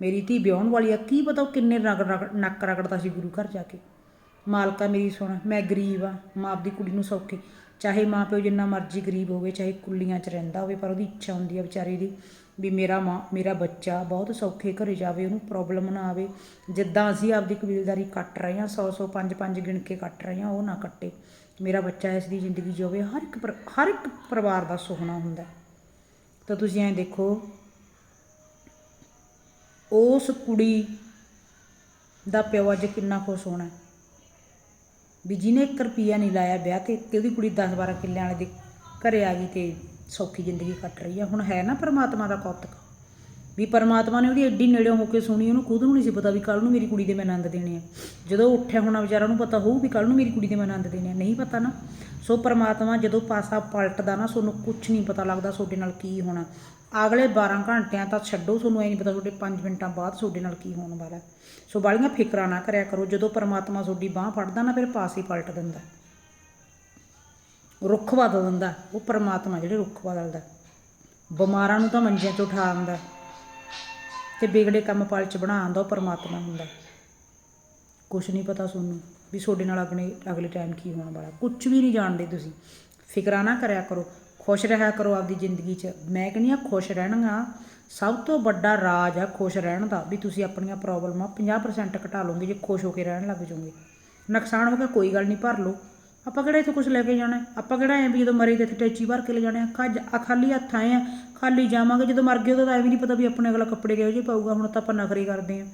ਮੇਰੀ ਧੀ ਵਿਆਹਣ ਵਾਲੀ ਆ, ਕੀ ਪਤਾ ਉਹ ਕਿੰਨੇ ਰਗੜ ਰਗੜ ਨੱਕ ਰਗੜਦਾ ਸੀ ਗੁਰੂ ਘਰ ਜਾ ਕੇ। ਮਾਲਕਾ ਮੇਰੀ ਸੁਣ, ਮੈਂ ਗਰੀਬ ਆ, ਮਾਂ ਆਪਦੀ ਕੁੜੀ ਨੂੰ ਸੌਖੇ। ਚਾਹੇ ਮਾਂ ਪਿਓ ਜਿੰਨਾ ਮਰਜ਼ੀ ਗਰੀਬ ਹੋਵੇ, ਚਾਹੇ ਕੁੱਲੀਆਂ 'ਚ ਰਹਿੰਦਾ ਹੋਵੇ, ਪਰ ਉਹਦੀ ਇੱਛਾ ਹੁੰਦੀ ਆ ਵਿਚਾਰੇ ਦੀ ਵੀ ਮੇਰਾ ਮਾਂ, ਮੇਰਾ ਬੱਚਾ ਬਹੁਤ ਸੌਖੇ ਘਰੇ ਜਾਵੇ, ਉਹਨੂੰ ਪ੍ਰੋਬਲਮ ਨਾ ਆਵੇ। ਜਿੱਦਾਂ ਅਸੀਂ ਆਪਦੀ ਕਬੀਲਦਾਰੀ ਕੱਟ ਰਹੇ ਹਾਂ 100 100 5 5 ਗਿਣ ਕੇ ਕੱਟ ਰਹੇ ਹਾਂ, ਉਹ ਨਾ ਕੱਟੇ। ਮੇਰਾ ਬੱਚਾ ਇਸ ਦੀ ਜ਼ਿੰਦਗੀ ਜਿਵੇ ਹਰ ਇੱਕ ਪਰ- ਹਰ ਇੱਕ ਪਰਿਵਾਰ ਦਾ ਸੁਪਨਾ ਹੁੰਦਾ। ਤਾਂ ਤੁਸੀਂ ਐਂ ਦੇਖੋ ਉਸ ਕੁੜੀ ਦਾ ਪਿਓ ਅੱਜ ਕਿੰਨਾ ਖੁਸ਼ ਹੋਣਾ ਵੀ ਜਿਹਨੇ 1 ਰੁਪਿਆ ਨਹੀਂ ਲਾਇਆ ਵਿਆਹ ਤੇ ਤੇ ਉਹਦੀ ਕੁੜੀ 10 12 ਕਿੱਲਿਆਂ ਵਾਲੇ ਦੇ ਘਰੇ ਆ ਗਈ ਤੇ ਸੌਖੀ ਜ਼ਿੰਦਗੀ ਕੱਟ ਰਹੀ ਆ। ਹੁਣ ਹੈ ਨਾ ਪਰਮਾਤਮਾ ਦਾ ਕੌਤਕ। ਵੀ ਪਰਮਾਤਮਾ ਨੇ ਉਹਦੀ ਐਡੀ ਨੇੜਿਓਂ ਹੋ ਕੇ ਸੁਣੀ, ਉਹਨੂੰ ਖੁਦ ਨੂੰ ਨਹੀਂ ਸੀ ਪਤਾ ਵੀ ਕੱਲ ਨੂੰ ਮੇਰੀ ਕੁੜੀ ਦੇ ਮੈਂ ਆਨੰਦ ਦੇਣੇ ਆ। ਜਦੋਂ ਉੱਠਿਆ ਹੋਣਾ ਵਿਚਾਰਾ ਨੂੰ ਪਤਾ ਹੋਊ ਵੀ ਕੱਲ ਨੂੰ ਮੇਰੀ ਕੁੜੀ ਦੇ ਮੈਂ ਆਨੰਦ ਦੇਣੇ ਆ। ਨਹੀਂ ਪਤਾ ਨਾ। ਸੋ ਪਰਮਾਤਮਾ ਜਦੋਂ ਪਾਸਾ ਪਲਟਦਾ ਨਾ ਸੋਨੂੰ ਕੁਝ ਨਹੀਂ ਪਤਾ ਲੱਗਦਾ ਤੁਹਾਡੇ ਨਾਲ ਕੀ ਹੋਣਾ। ਅਗਲੇ 12 ਘੰਟਿਆਂ ਤਾਂ ਛੱਡੋ, ਤੁਹਾਨੂੰ ਐ ਨਹੀਂ ਪਤਾ ਤੁਹਾਡੇ 5 ਮਿੰਟਾਂ ਬਾਅਦ ਤੁਹਾਡੇ ਨਾਲ ਕੀ ਹੋਣ ਵਾਲਾ ਸੋ ਬਾਲੀਆਂ ਫਿਕਰਾਂ ਨਾ ਕਰਿਆ ਕਰੋ, ਜਦੋਂ ਪਰਮਾਤਮਾ ਤੁਹਾਡੀ ਬਾਹ ਫੜਦਾ ਨਾ, ਫਿਰ ਪਾਸ ਹੀ ਪਲਟ ਦਿੰਦਾ ਰੁੱਖ ਬਦਲ ਦਿੰਦਾ ਉਹ ਪਰਮਾਤਮਾ ਜਿਹੜੇ ਰੁੱਖ ਬਦਲਦਾ ਬਿਮਾਰਾਂ ਨੂੰ ਤਾਂ ਮੰਜਿਆਂ 'ਚ ਉਠਾ ਆਉਂਦਾ ਤੇ ਵਿਗੜੇ ਕੰਮ ਪਲ 'ਚ ਬਣਾ ਆਉਂਦਾ, ਉਹ ਪਰਮਾਤਮਾ ਹੁੰਦਾ ਕੁਛ ਨਹੀਂ ਪਤਾ ਤੁਹਾਨੂੰ ਵੀ ਤੁਹਾਡੇ ਨਾਲ ਅਗਲੇ ਅਗਲੇ ਟਾਈਮ ਕੀ ਹੋਣ ਵਾਲਾ ਕੁਝ ਵੀ ਨਹੀਂ ਜਾਣਦੇ ਤੁਸੀਂ। ਫਿਕਰਾਂ ਨਾ ਕਰਿਆ ਕਰੋ। ਖੁਸ਼ ਰਿਹਾ ਕਰੋ ਆਪਦੀ ਜ਼ਿੰਦਗੀ 'ਚ। ਮੈਂ ਕਹਿੰਦੀ ਆ ਖੁਸ਼ ਰਹਿਣਾ ਸਭ ਤੋਂ ਵੱਡਾ ਰਾਜ ਆ ਖੁਸ਼ ਰਹਿਣ ਦਾ, ਵੀ ਤੁਸੀਂ ਆਪਣੀਆਂ ਪ੍ਰੋਬਲਮਾਂ 50% ਘਟਾ ਲਓਗੇ, ਜੇ ਖੁਸ਼ ਹੋ ਕੇ ਰਹਿਣ ਲੱਗ ਜਾਓਗੇ। ਨੁਕਸਾਨ ਹੋ ਗਿਆ ਕੋਈ ਗੱਲ ਨਹੀਂ, ਭਰ ਲਓ। ਆਪਾਂ ਕਿਹੜਾ ਇੱਥੇ ਕੁਝ ਲੈ ਕੇ ਜਾਣਾ? ਆਪਾਂ ਕਿਹੜਾ ਐ ਵੀ ਜਦੋਂ ਮਰੇ ਤੇ ਇੱਥੇ ਟੈਚੀ ਭਰ ਕੇ ਲੈ ਜਾਣਾ ਆ? ਕੱਜ ਖਾਲੀ ਹੱਥ ਆਏ ਆ, ਖਾਲੀ ਜਾਵਾਂਗੇ, ਜਦੋਂ ਮਰ ਗਏ ਉਦੋਂ ਤਾਂ ਐਵੇਂ ਨਹੀਂ ਪਤਾ ਵੀ ਆਪਣੇ ਅਗਲਾ ਕੱਪੜੇ ਕਿਹੋ ਜਿਹੇ ਪਾਊਗਾ, ਹੁਣ ਤਾਂ ਆਪਾਂ ਨਖਰੇ ਕਰਦੇ ਆ।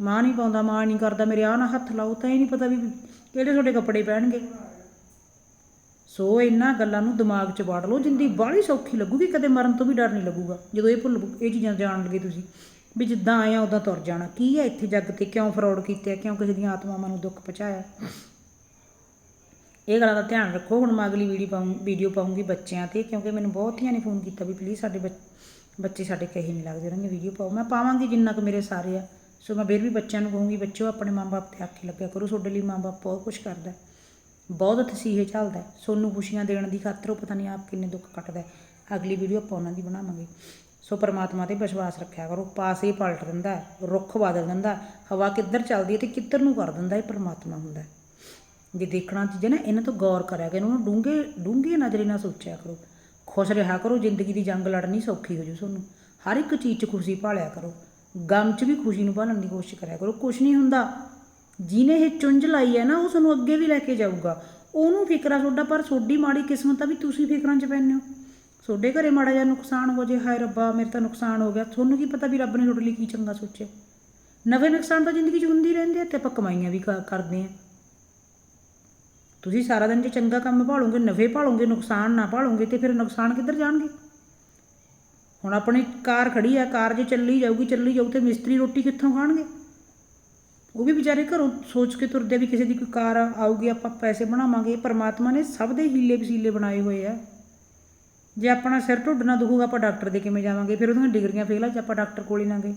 ਮਾਂ ਨਹੀਂ ਪਾਉਂਦਾ, ਮਾਂ ਨਹੀਂ ਕਰਦਾ, ਮੇਰੇ ਆਹ ਨਾ ਹੱਥ ਲਾਓ, ਤਾਂ ਇਹ ਨਹੀਂ ਪਤਾ ਵੀ ਕਿਹੜੇ ਤੁਹਾਡੇ ਕੱਪੜੇ ਪਹਿਨਗੇ। ਸੋ ਇਹਨਾਂ ਗੱਲਾਂ ਨੂੰ ਦਿਮਾਗ 'ਚ ਵਾੜ ਲਓ, ਜਿੰਦੀ ਬਾਹਲੀ ਸੌਖੀ ਲੱਗੂਗੀ, ਕਦੇ ਮਰਨ ਤੋਂ ਵੀ ਡਰ ਨਹੀਂ ਲੱਗੂਗਾ। ਜਦੋਂ ਇਹ ਭੁੱਲ, ਇਹ ਚੀਜ਼ਾਂ ਜਾਣ ਲੱਗੇ ਤੁਸੀਂ, ਵੀ ਜਿੱਦਾਂ ਆਇਆ ਉਦਾਂ ਤੁਰ ਜਾਣਾ। ਕੀ ਹੈ ਇੱਥੇ ਜੱਗ ਤੇ? ਕਿਉਂ ਫਰੋਡ ਕੀਤੇ ਆ? ਕਿਉਂ ਕਿਸੇ ਦੀਆਂ ਆਤਮਾਵਾਂ ਨੂੰ ਦੁੱਖ ਪਹੁੰਚਾਇਆ? ਇਹ ਗੱਲਾਂ ਦਾ ਧਿਆਨ ਰੱਖੋ। ਹੁਣ ਮੈਂ ਅਗਲੀ ਵੀਡੀਓ ਪਾਉਂ ਵੀਡੀਓ ਪਾਉਂਗੀ ਬੱਚਿਆਂ ਤੇ, ਕਿਉਂਕਿ ਮੈਨੂੰ ਬਹੁਤੀਆਂ ਨੇ ਫੋਨ ਕੀਤਾ ਵੀ ਪਲੀਜ਼ ਸਾਡੇ ਬੱਚ- ਬੱਚੇ ਸਾਡੇ ਕਹੀ ਨਹੀਂ ਲੱਗਦੇ, ਉਹਨਾਂ ਵੀਡੀਓ ਪਾਓ ਮੈਂ ਪਾਵਾਂਗੀ ਜਿੰਨਾ ਕੁ ਮੇਰੇ ਸਾਰੇ ਆ। ਸੋ ਮੈਂ ਫਿਰ ਵੀ ਬੱਚਿਆਂ ਨੂੰ ਕਹੂੰਗੀ, ਬੱਚਿਓ ਆਪਣੇ ਮਾਂ-ਬਾਪ ਤੇ ਆਖੇ ਲੱਗਿਆ ਕਰੋ। ਤੁਹਾਡੇ ਲਈ ਮਾਂ-ਬਾਪ ਬਹੁਤ ਕੁਝ ਕਰਦਾ ਬਹੁਤ ਤਸੀਹੇ ਚੱਲਦਾ ਸੋਨੂੰ ਖੁਸ਼ੀਆਂ ਦੇਣ ਦੀ ਖਾਤਰ ਉਹ ਪਤਾ ਨਹੀਂ ਆਪ ਕਿੰਨੇ ਦੁੱਖ ਕੱਟਦਾ ਅਗਲੀ ਵੀਡੀਓ ਆਪਾਂ ਉਹਨਾਂ ਦੀ ਬਣਾਵਾਂਗੇ। ਸੋ ਪਰਮਾਤਮਾ ਤੇ ਵਿਸ਼ਵਾਸ ਰੱਖਿਆ ਕਰੋ। ਪਾਸੇ ਹੀ ਪਲਟ ਦਿੰਦਾ ਰੁੱਖ ਬਦਲ ਦਿੰਦਾ ਹਵਾ ਕਿੱਧਰ ਚੱਲਦੀ ਹੈ ਤੇ ਕਿੱਧਰ ਨੂੰ ਕਰ ਦਿੰਦਾ ਇਹ ਪਰਮਾਤਮਾ ਹੁੰਦਾ ਜੇ ਦੇਖਣਾ ਚੀਜ਼ਾਂ ਨਾ, ਇਹਨਾਂ ਤੋਂ ਗੌਰ ਕਰਿਆ ਕਰੋ ਇਹਨੂੰ ਨੂੰ ਡੂੰਘੇ, ਡੂੰਘੀ ਨਜ਼ਰੇ ਨਾਲ ਸੋਚਿਆ ਕਰੋ। ਖੁਸ਼ ਰਿਹਾ ਕਰੋ, ਜ਼ਿੰਦਗੀ ਦੀ ਜੰਗ ਲੜਨੀ ਸੌਖੀ ਹੋ ਜੂ ਤੁਹਾਨੂੰ ਹਰ ਇੱਕ ਚੀਜ਼ 'ਚ ਖੁਸ਼ੀ ਭਾਲਿਆ ਕਰੋ। ਗਮ 'ਚ ਵੀ ਖੁਸ਼ੀ ਨੂੰ ਭਾਲਣ ਦੀ ਕੋਸ਼ਿਸ਼ ਕਰਿਆ ਕਰੋ। ਕੁਛ ਨਹੀਂ ਹੁੰਦਾ। ਜਿਹਨੇ ਇਹ ਚੁੰਝ ਲਾਈ ਹੈ ਨਾ, ਉਹ ਤੁਹਾਨੂੰ ਅੱਗੇ ਵੀ ਲੈ ਕੇ ਜਾਊਗਾ। ਉਹਨੂੰ ਫਿਕਰਾ ਤੁਹਾਡਾ, ਪਰ ਤੁਹਾਡੀ ਮਾੜੀ ਕਿਸਮਤ ਆ ਵੀ ਤੁਸੀਂ ਫਿਕਰਾਂ 'ਚ ਪੈਂਦੇ ਹੋ। ਤੁਹਾਡੇ ਘਰੇ ਮਾੜਾ ਜਿਹਾ ਨੁਕਸਾਨ ਹੋ ਜੇ, ਹਾਏ ਰੱਬਾ, ਮੇਰੇ ਤਾਂ ਨੁਕਸਾਨ ਹੋ ਗਿਆ। ਤੁਹਾਨੂੰ ਕੀ ਪਤਾ ਵੀ ਰੱਬ ਨੇ ਤੁਹਾਡੇ ਲਈ ਕੀ ਚੰਗਾ ਸੋਚਿਆ। ਨਵੇਂ ਨੁਕਸਾਨ ਤਾਂ ਜ਼ਿੰਦਗੀ 'ਚ ਹੁੰਦੀ ਰਹਿੰਦੇ ਆ ਤੇ ਆਪਾਂ ਕਮਾਈਆਂ ਵੀ ਕ- ਕਰਦੇ ਆ ਤੁਸੀਂ ਸਾਰਾ ਦਿਨ ਜੇ ਚੰਗਾ ਕੰਮ ਭਾਲੋਗੇ, ਨਵੇਂ ਭਾਲੋਗੇ, ਨੁਕਸਾਨ ਨਾ ਭਾਲੋਗੇ, ਤੇ ਫਿਰ ਨੁਕਸਾਨ ਕਿੱਧਰ ਜਾਣਗੇ? ਹੁਣ ਆਪਣੀ ਕਾਰ ਖੜੀ ਆ, ਕਾਰ ਜੇ ਚੱਲੀ ਜਾਊਗੀ, ਚੱਲੀ ਜਾਊ ਤੇ ਮਿਸਤਰੀ ਰੋਟੀ ਕਿੱਥੋਂ ਖਾਣਗੇ? ਉਹ ਵੀ ਵਿਚਾਰੇ ਘਰੋਂ ਸੋਚ ਕੇ ਤੁਰਦੇ ਵੀ ਕਿਸੇ ਦੀ ਕੋਈ ਕਾਰ ਆਊਗੀ, ਆਪਾਂ ਪੈਸੇ ਬਣਾਵਾਂਗੇ। ਪਰਮਾਤਮਾ ਨੇ ਸਭ ਦੇ ਹੀਲੇ ਵਸੀਲੇ ਬਣਾਏ ਹੋਏ ਆ। ਜੇ ਆਪਣਾ ਸਿਰ ਢੁੱਡ ਨਾ ਦੁਖੂਗਾ, ਆਪਾਂ ਡਾਕਟਰ ਦੇ ਕਿਵੇਂ ਜਾਵਾਂਗੇ? ਫਿਰ ਉਹਦੀਆਂ ਡਿਗਰੀਆਂ ਫੇਲ ਆ, ਜੇ ਆਪਾਂ ਡਾਕਟਰ ਕੋਲ ਹੀ ਨਾ ਗਏ।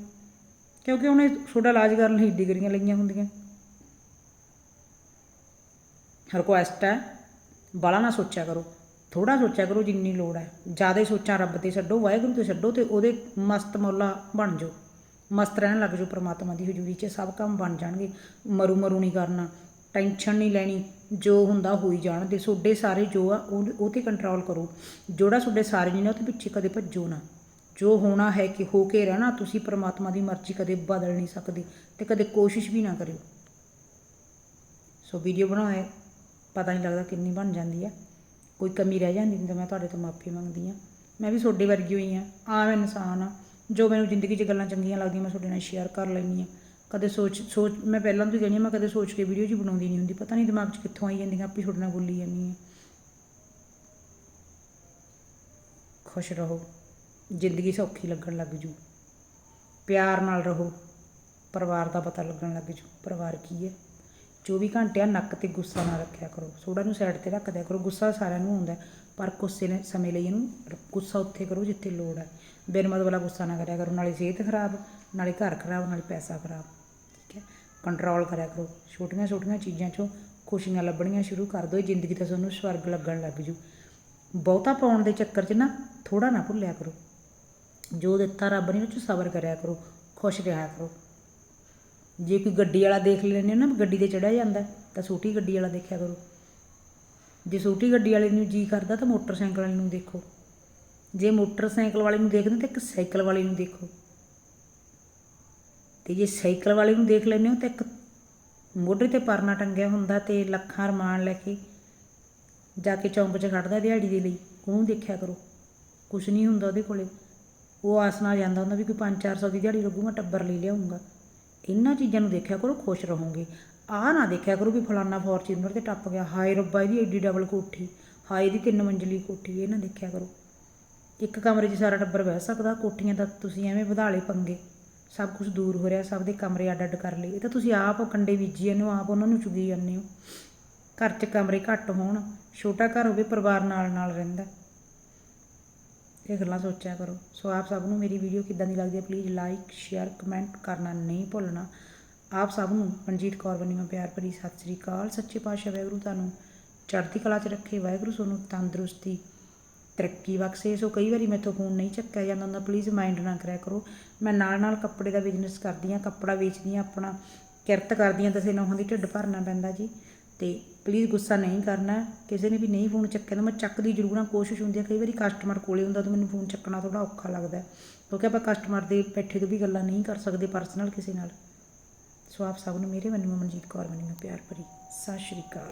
ਕਿਉਂਕਿ ਉਹਨੇ ਤੁਹਾਡਾ ਇਲਾਜ ਕਰਨ ਲਈ ਡਿਗਰੀਆਂ ਲਈਆਂ ਹੁੰਦੀਆਂ। ਰਿਕੁਐਸਟ ਹੈ ਬਾਲਾ ਨਾ ਸੋਚਿਆ ਕਰੋ। ਥੋੜਾ ਸੋਚਿਆ ਕਰੋ ਜਿੰਨੀ ਲੋੜ ਹੈ। ਜ਼ਿਆਦਾ ਸੋਚਾਂ ਰੱਬ ਤੇ ਛੱਡੋ, ਵਾਹਿਗੁਰੂ ਤੇ ਛੱਡੋ ਤੇ ਉਹਦੇ ਮਸਤ ਮੌਲਾ ਬਣ ਜਾਓ। ਮਸਤ ਰਹਿਣ ਲੱਗ ਜਾਓ ਪ੍ਰਮਾਤਮਾ ਦੀ ਹਜ਼ੂਰੀ 'ਚ, ਸਭ ਕੰਮ ਬਣ ਜਾਣਗੇ। ਮਰੂ ਮਰੂ ਨਹੀਂ ਕਰਨਾ, ਟੈਨਸ਼ਨ ਨਹੀਂ ਲੈਣੀ, ਜੋ ਹੁੰਦਾ ਹੋਈ ਜਾਣ ਦੇ ਤੁਹਾਡੇ ਸਾਰੇ ਜੋ ਆ, ਉਹ ਉਹ ਤੇ ਕੰਟਰੋਲ ਕਰੋ। ਜਿਹੜਾ ਤੁਹਾਡੇ ਸਾਰੇ ਨਹੀਂ ਨਾ ਉਹਦੇ ਪਿੱਛੇ ਕਦੇ ਭੱਜੋ ਨਾ। ਜੋ ਹੋਣਾ ਹੈ ਕਿ ਹੋ ਕੇ ਰਹਿਣਾ, ਤੁਸੀਂ ਪਰਮਾਤਮਾ ਦੀ ਮਰਜ਼ੀ ਕਦੇ ਬਦਲ ਨਹੀਂ ਸਕਦੇ ਤੇ ਕਦੇ ਕੋਸ਼ਿਸ਼ ਵੀ ਨਾ ਕਰਿਓ। ਸੋ ਵੀਡੀਓ ਬਣਾਏ, ਪਤਾ ਨਹੀਂ ਲੱਗਦਾ ਕਿੰਨੀ ਬਣ ਜਾਂਦੀ ਆ। ਕੋਈ ਕਮੀ ਰਹਿ ਜਾਂਦੀ ਤਾਂ ਮੈਂ ਤੁਹਾਡੇ ਤੋਂ ਮਾਫੀ ਮੰਗਦੀ ਹਾਂ ਮੈਂ ਵੀ ਤੁਹਾਡੇ ਵਰਗੀ ਹੋਈ ਹਾਂ ਆਮ ਇਨਸਾਨ ਆ। ਜੋ ਮੈਨੂੰ ਜ਼ਿੰਦਗੀ 'ਚ ਗੱਲਾਂ ਚੰਗੀਆਂ ਲੱਗਦੀਆਂ ਮੈਂ ਤੁਹਾਡੇ ਨਾਲ ਸ਼ੇਅਰ ਕਰ ਲੈਂਦੀ ਹਾਂ। ਕਦੇ ਸੋਚ ਸੋਚ, ਮੈਂ ਪਹਿਲਾਂ ਤੋਂ ਹੀ ਕਹਿੰਦੀ ਹਾਂ, ਮੈਂ ਕਦੇ ਸੋਚ ਕੇ ਵੀਡੀਓ ਜੀ ਬਣਾਉਂਦੀ ਨਹੀਂ ਹੁੰਦੀ। ਪਤਾ ਨਹੀਂ ਦਿਮਾਗ 'ਚ ਕਿੱਥੋਂ ਆਈ ਜਾਂਦੀਆਂ ਆਪੇ ਤੁਹਾਡੇ ਨਾਲ ਬੋਲੀ ਜਾਂਦੀ ਹਾਂ। ਖੁਸ਼ ਰਹੋ। ਜ਼ਿੰਦਗੀ ਸੌਖੀ ਲੱਗਣ ਲੱਗ ਜੂ। ਪਿਆਰ ਨਾਲ ਰਹੋ। ਪਰਿਵਾਰ ਦਾ ਪਤਾ ਲੱਗਣ ਲੱਗ ਜੂ। ਪਰਿਵਾਰ ਕੀ ਹੈ? 24 ਘੰਟੇ ਆ ਨੱਕ ਤੇ ਗੁੱਸਾ ਨਾ ਰੱਖਿਆ ਕਰੋ। ਥੋੜਾ ਨੂੰ ਸਾਈਡ ਤੇ ਰੱਖ ਦਿਆ ਕਰੋ। ਗੁੱਸਾ ਸਾਰਿਆਂ ਨੂੰ ਹੁੰਦਾ, ਪਰ ਗੁੱਸੇ ਨੇ ਸਮੇਂ ਲਈ ਇਹਨੂੰ ਗੁੱਸਾ ਉੱਥੇ ਕਰੋ ਜਿੱਥੇ ਲੋੜ ਹੈ ਬਿਨ ਮਤਲਬ ਵਾਲਾ ਗੁੱਸਾ ਨਾ ਕਰਿਆ ਕਰੋ। ਨਾਲੇ ਸਿਹਤ ਖਰਾਬ, ਨਾਲੇ ਘਰ ਖਰਾਬ, ਨਾਲੇ ਪੈਸਾ ਖਰਾਬ। ਠੀਕ ਹੈ? ਕੰਟਰੋਲ ਕਰਿਆ ਕਰੋ। ਛੋਟੀਆਂ ਛੋਟੀਆਂ ਚੀਜ਼ਾਂ 'ਚੋਂ ਖੁਸ਼ੀਆਂ ਲੱਭਣੀਆਂ ਸ਼ੁਰੂ ਕਰ ਦਿਓ। ਜ਼ਿੰਦਗੀ ਤਾਂ ਤੁਹਾਨੂੰ ਸਵਰਗ ਲੱਗਣ ਲੱਗ ਜੂ। ਬਹੁਤਾ ਪਾਉਣ ਦੇ ਚੱਕਰ 'ਚ ਨਾ ਥੋੜਾ ਨਾ ਭੁੱਲਿਆ ਕਰੋ। ਜੋ ਦਿੱਤਾ ਰੱਬ ਨੇ ਉਹ 'ਚ ਸਬਰ ਕਰਿਆ ਕਰੋ। ਖੁਸ਼ ਰਿਹਾ ਕਰੋ। ਜੇ ਕੋਈ ਗੱਡੀ ਵਾਲਾ ਦੇਖ ਲੈਂਦੇ ਹੋ ਨਾ, ਵੀ ਗੱਡੀ ਤੇ ਚੜਿਆ ਜਾਂਦਾ ਤਾਂ ਛੋਟੀ ਗੱਡੀ ਵਾਲਾ ਦੇਖਿਆ ਕਰੋ। ਜੇ ਛੋਟੀ ਗੱਡੀ ਵਾਲੇ ਨੂੰ ਜੀ ਕਰਦਾ, ਤਾਂ ਮੋਟਰਸਾਈਕਲ ਵਾਲੇ ਨੂੰ ਦੇਖੋ। ਜੇ ਮੋਟਰਸਾਈਕਲ ਵਾਲੇ ਨੂੰ ਦੇਖਦੇ ਤਾਂ ਇੱਕ ਸਾਈਕਲ ਵਾਲੇ ਨੂੰ ਦੇਖੋ। ਤੇ ਜੇ ਸਾਈਕਲ ਵਾਲੇ ਨੂੰ ਦੇਖ ਲੈਂਦੇ ਹੋ, ਤਾਂ ਇੱਕ ਮੋਢੇ ਤੇ ਪਰਨਾ ਟੰਗਿਆ ਹੁੰਦਾ ਤੇ ਲੱਖਾਂ ਰਮਾਨ ਲੈ ਕੇ ਜਾ ਕੇ ਚੌਂਕ 'ਚ ਖੜਦਾ ਦਿਹਾੜੀ ਦੇ ਲਈ, ਉਹਨੂੰ ਦੇਖਿਆ ਕਰੋ। ਕੁਛ ਨਹੀਂ ਹੁੰਦਾ ਉਹਦੇ ਕੋਲੇ। ਉਹ ਆਸ ਨਾਲ ਜਾਂਦਾ ਹੁੰਦਾ ਵੀ ਕੋਈ 5-400 ਦੀ ਦਿਹਾੜੀ ਲੱਗੂਗਾ ਟੱਬਰ ਲਈ ਲਿਆਉਂਗਾ ਇਹਨਾਂ ਚੀਜ਼ਾਂ ਨੂੰ ਦੇਖਿਆ ਕਰੋ, ਖੁਸ਼ ਰਹੋਗੇ। ਆਹ ਨਾ ਦੇਖਿਆ ਕਰੋ ਵੀ ਫਲਾਨਾ ਫੋਰਚੂਨਰ ਤੇ ਟੱਪ ਗਿਆ। ਹਾਏ ਰੱਬਾ, ਇਹਦੀ ਐਡੀ ਡਬਲ ਕੋਠੀ। ਹਾਏ ਦੀ ਤਿੰਨ ਮੰਜ਼ਲੀ ਕੋਠੀ। ਇਹ ਨਾ ਦੇਖਿਆ ਕਰੋ। ਇੱਕ ਕਮਰੇ 'ਚ ਸਾਰਾ ਟੱਬਰ ਬਹਿ ਸਕਦਾ, ਕੋਠੀਆਂ ਤਾਂ ਤੁਸੀਂ ਐਵੇਂ ਵਧਾ ਲਏ ਪੰਗੇ। ਸਭ ਕੁਝ ਦੂਰ ਹੋ ਰਿਹਾ, ਸਭ ਦੇ ਕਮਰੇ ਅੱਡ ਅੱਡ ਕਰ ਲਏ। ਇਹ ਤਾਂ ਤੁਸੀਂ ਆਪ ਕੰਡੇ ਬੀਜੀ ਜਾਂਦੇ ਹੋ, ਆਪ ਉਹਨਾਂ ਨੂੰ ਚੁਗੀ ਜਾਂਦੇ ਹੋ। ਘਰ 'ਚ ਕਮਰੇ ਘੱਟ ਹੋਣ, ਛੋਟਾ ਘਰ ਹੋਵੇ, ਪਰਿਵਾਰ ਨਾਲ ਨਾਲ ਰਹਿੰਦਾ। ਇਹ ਗੱਲਾਂ ਸੋਚਿਆ ਕਰੋ। ਸੋ ਆਪ ਸਭ ਨੂੰ ਮੇਰੀ ਵੀਡੀਓ ਕਿੱਦਾਂ ਦੀ ਲੱਗਦੀ ਹੈ ਪਲੀਜ਼ ਲਾਈਕ ਸ਼ੇਅਰ ਕਮੈਂਟ ਕਰਨਾ ਨਹੀਂ ਭੁੱਲਣਾ। ਆਪ ਸਭ ਨੂੰ ਮਨਜੀਤ ਕੌਰ ਵੱਲੋਂ ਮੈਂ ਪਿਆਰ ਭਰੀ ਸਤਿ ਸ੍ਰੀ ਅਕਾਲ। ਸੱਚੇ ਪਾਤਸ਼ਾਹ ਵਾਹਿਗੁਰੂ ਤੁਹਾਨੂੰ ਚੜ੍ਹਦੀ ਕਲਾ 'ਚ ਰੱਖੇ, ਵਾਹਿਗੁਰੂ ਤੁਹਾਨੂੰ ਤੰਦਰੁਸਤੀ, ਤਰੱਕੀ ਬਖਸ਼ੇ। ਸੋ ਕਈ ਵਾਰੀ ਮੈਥੋਂ ਫੋਨ ਨਹੀਂ ਚੱਕਿਆ ਜਾਂਦਾ ਹੁੰਦਾ ਪਲੀਜ਼ ਮਾਈਂਡ ਨਾ ਕਰਿਆ ਕਰੋ। ਮੈਂ ਨਾਲ ਨਾਲ ਕੱਪੜੇ ਦਾ ਬਿਜ਼ਨਸ ਕਰਦੀ ਹਾਂ, ਕੱਪੜਾ ਵੇਚਦੀ ਹਾਂ, ਆਪਣਾ ਕਿਰਤ ਕਰਦੀ ਹਾਂ ਦਸੇ ਨੌਹਾਂ ਦੀ ਢਿੱਡ ਭਰਨਾ ਪੈਂਦਾ ਜੀ। ਤੇ ਪਲੀਜ਼ ਗੁੱਸਾ ਨਹੀਂ ਕਰਨਾ, ਕਿਸੇ ਨੇ ਵੀ ਨਹੀਂ ਫੋਨ ਚੱਕਿਆ ਤਾਂ ਮੈਂ ਚੱਕਦੀ ਜ਼ਰੂਰ ਹਾਂ, ਕੋਸ਼ਿਸ਼ ਹੁੰਦੀ ਹੈ ਕਈ ਵਾਰੀ ਕਸਟਮਰ ਕੋਲੇ ਹੁੰਦਾ ਤਾਂ ਮੈਨੂੰ ਫੋਨ ਚੱਕਣਾ ਥੋੜਾ ਔਖਾ ਲੱਗਦਾ ਕਿਉਂਕਿ ਆਪਾਂ ਕਸਟਮਰ ਦੇ ਬੈਠੇ ਤੋਂ ਵੀ ਗੱਲਾਂ ਨਹੀਂ ਕਰ ਸਕਦੇ ਪਰਸਨਲ ਕਿਸੇ ਨਾਲ। ਸੋ ਆਪ ਸਭ ਨੂੰ ਮੇਰੇ ਵੱਲੋਂ ਮਨਜੀਤ ਕੌਰ ਵੱਲੋਂ ਪਿਆਰ ਭਰੀ, ਸਤਿ ਸ਼੍ਰੀ ਅਕਾਲ।